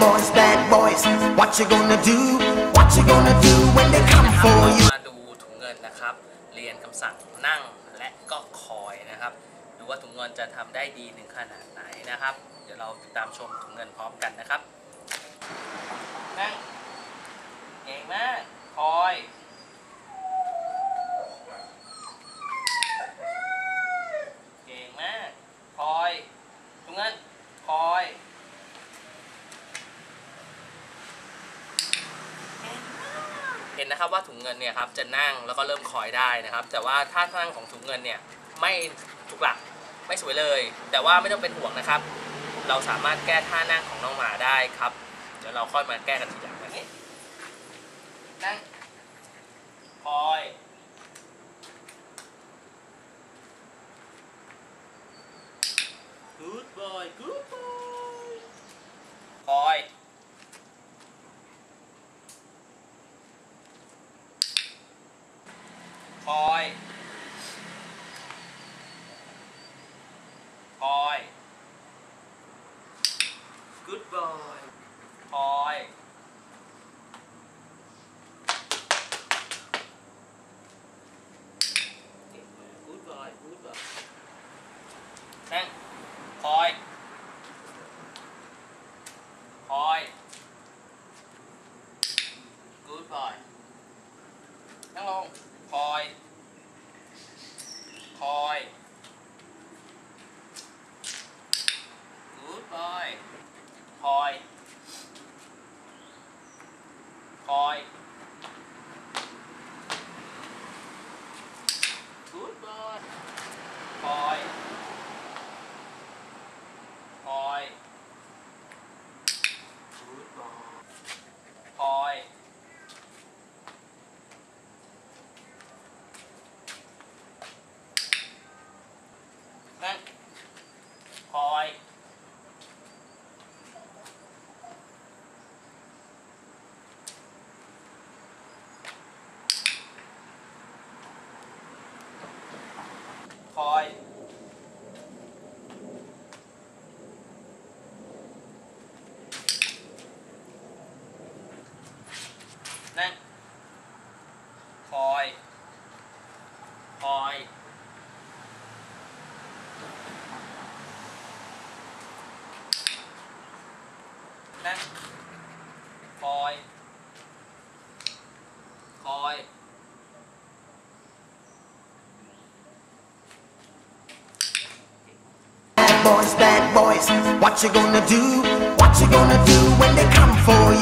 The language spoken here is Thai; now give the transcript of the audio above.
boys, bad boys. What you gonna do? What you gonna do when they come for you? มาดูถุงเงินนะครับ เรียนคำสั่งนั่งและก็คอยนะครับ ดูว่าถุงเงินจะทำได้ดีหนึ่งขนาดไหนนะครับ เดี๋ยวเราติดตามชมถุงเงินพร้อมกันนะครับนั่ง เก่งมาก คอย เก่งมาก คอยถุงเงิน คอย เห็นนะครับว่าถุงเงินเนี่ยครับจะนั่งแล้วก็เริ่มคอยได้นะครับ แต่ว่าท่านั่งของถุงเงินเนี่ยไม่ถูกหลักไม่สวยเลย แต่ว่าไม่ต้องเป็นห่วงนะครับ เราสามารถแก้ท่านั่งของน้องหมาได้ครับเดี๋ยวเราค่อยมาแก้กันทีหลังแบบนี้นั่งคอย Good boy Good boy คอย คอยคอย good boy คอย good boy good boy นั่ง คอย คอย good boy นั่งลง คอย คอย good boy คอย คอย good boy คอย คอย good boy คอย นั่นคอย คอย นั่นคอย คอย นั่นคอย boys, bad boys. What you gonna do? What you gonna do when they come for you?